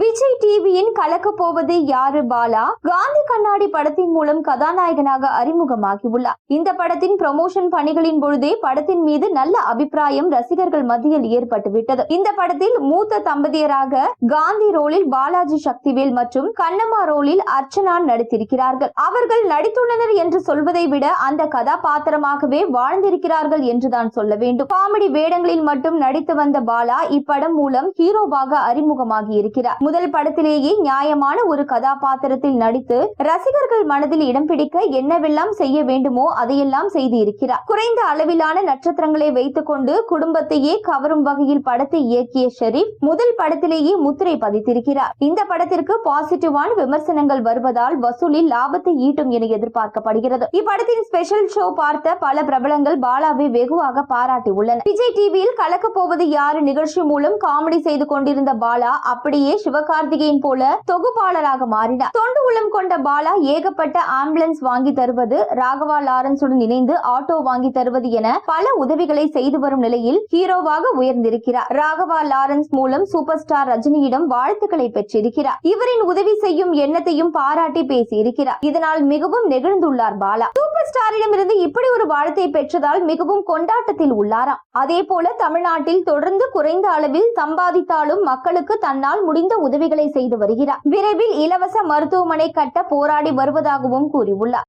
விஜய் டிவியின் கலக்க போவது யாரு பாலா? காந்தி கண்ணாடி படத்தின் மூலம் கதாநாயகனாக அறிமுகமாகியுள்ளார். இந்த படத்தின் ப்ரமோஷன் பணிகளின் பொழுதே படத்தின் மீது நல்ல அபிப்பிராயம் ரசிகர்கள் மத்தியில் ஏற்பட்டுவிட்டது. இந்த படத்தில் மூத்த தம்பதியராக காந்தி ரோலில் பாலாஜி சக்திவேல் மற்றும் கண்ணம்மா ரோலில் அர்ச்சனா நடித்திருக்கிறார்கள். அவர்கள் நடித்துள்ளனர் என்று சொல்வதை விட அந்த கதாபாத்திரமாகவே வாழ்ந்திருக்கிறார்கள் என்றுதான் சொல்ல வேண்டும். காமெடி வேடங்களில் மட்டும் நடித்து வந்த பாலா இப்படம் மூலம் ஹீரோவாக அறிமுகமாகி இருக்கிறார் முதல் படத்திலேயே நியாயமான ஒரு கதாபாத்திரத்தில் நடித்து ரசிகர்கள் மனதில் இடம் பிடிக்க என்னவெல்லாம் செய்ய வேண்டுமோ அதையெல்லாம் செய்து இருக்கிறார் குறைந்த அளவிலான நட்சத்திரங்களை வைத்துக் கொண்டு குடும்பத்தையே கவரும் வகையில் படத்தை இயக்கிய ஷெரீப் முதல் படத்திலேயே முத்திரை பதித்திருக்கிறார். இந்த படத்திற்கு பாசிட்டிவான விமர்சனங்கள் வருவதால் வசூலில் லாபத்தை ஈட்டும் என எதிர்பார்க்கப்படுகிறது. இப்படத்தின் ஸ்பெஷல் ஷோ பார்த்த பல பிரபலங்கள் பாலாவை வெகுவாக பாராட்டி உள்ளனர். விஜய் டிவியில் கலக்க போவது யாரு நிகழ்ச்சி மூலம் காமெடி செய்து கொண்டிருந்த பாலா அப்படியே சிவகார்த்திகேயன் போல தொகுப்பாளராக மாறினார். தொண்டு உள்ளம் கொண்ட பாலா ஏகப்பட்ட ஆம்புலன்ஸ் வாங்கி தருவது ராகவா லாரன்ஸுடன் இணைந்து ஆட்டோ வாங்கி தருவது என பல உதவிகளை செய்து வரும் நிலையில் ஹீரோவாக உயர்ந்திருக்கிறார். ராகவா லாரன்ஸ் மூலம் சூப்பர் ஸ்டார் ரஜினியிடம் வாழ்த்துக்களை பெற்றிருக்கிறார். இவரின் உதவி செய்யும் எண்ணத்தையும் பாராட்டி பேசியிருக்கிறார். இதனால் மிகவும் நெகிழ்ந்துள்ளார் பாலா. சூப்பர் ஸ்டாரிடமிருந்து இப்படி ஒரு வாழ்த்தை பெற்றதால் மிகவும் கொண்டாட்டத்தில் உள்ளாராம். அதே போல தமிழ்நாட்டில் தொடர்ந்து குறைந்த அளவில் சம்பாதித்தாலும் மக்களுக்கு தன்னால் முடிந்த உதவிகளை செய்து வருகிறார். விரைவில் இலவச மருத்துவமனை கட்ட போராடி வருவதாகவும் கூறியுள்ளார்.